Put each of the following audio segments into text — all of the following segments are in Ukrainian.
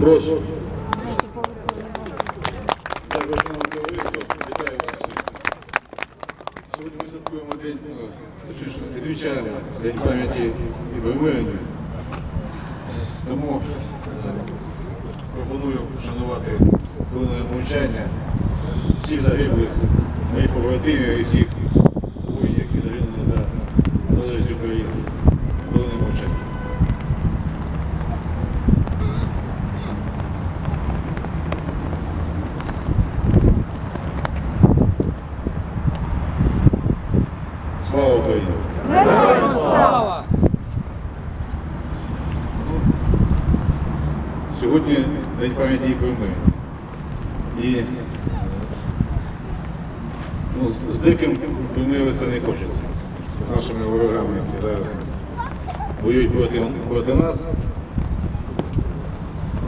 Прошу. Сьогодні ми святкуємо день, е, точніше, День пам'яті і вимирення. Тому е, пропоную вшанувати хвилиною мовчання всіх загиблих, моїх побратимів і всіх Слава Сьогодні День пам'яті прийми. І ну, з диким примиритися не хочеться. З нашими ворогами, які зараз воюють проти, проти нас.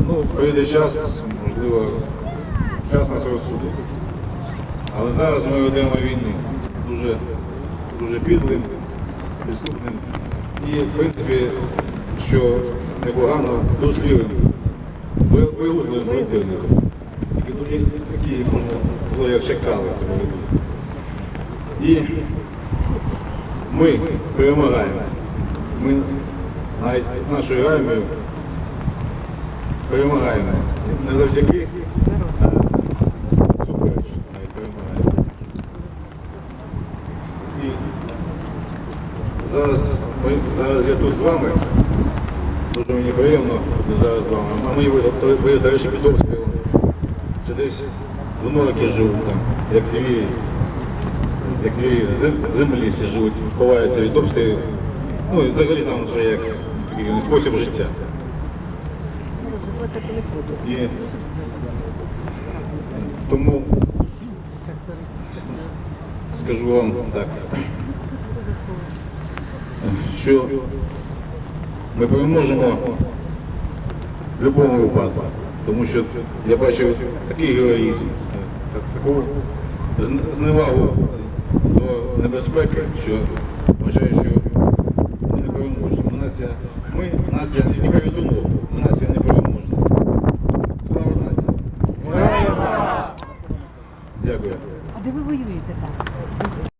Ну, прийде час, можливо, час нас розсудить. Але зараз ми ведемо війну дуже, дуже підлим, підступним і, в принципі, що непогано дослівим, виузливим противником. І тоді такі можна було як чекали себе ведуть. І ми перемагаємо. Ми навіть з нашою армією перемагаємо. Не завдяки, а супереч навіть перемагаємо. І зараз, ми, зараз я тут з вами. Дуже мені приємно зараз з вами. А мої ви, до речі, під обстрілом. Чи десь в норки живуть там, як звірі. Як в землі всі живуть, ховаються від обстрілів. Ну і взагалі там вже як спосіб життя. І тому скажу вам так, що ми переможемо в будь-якому випадку. Тому що я бачив такий героїзм, таку зневагу до небезпеки, що вважаю, що ми не переможемо. Нація, ми нація яка відомо, нація не переможна. Слава нація! Дякую. А де ви воюєте так?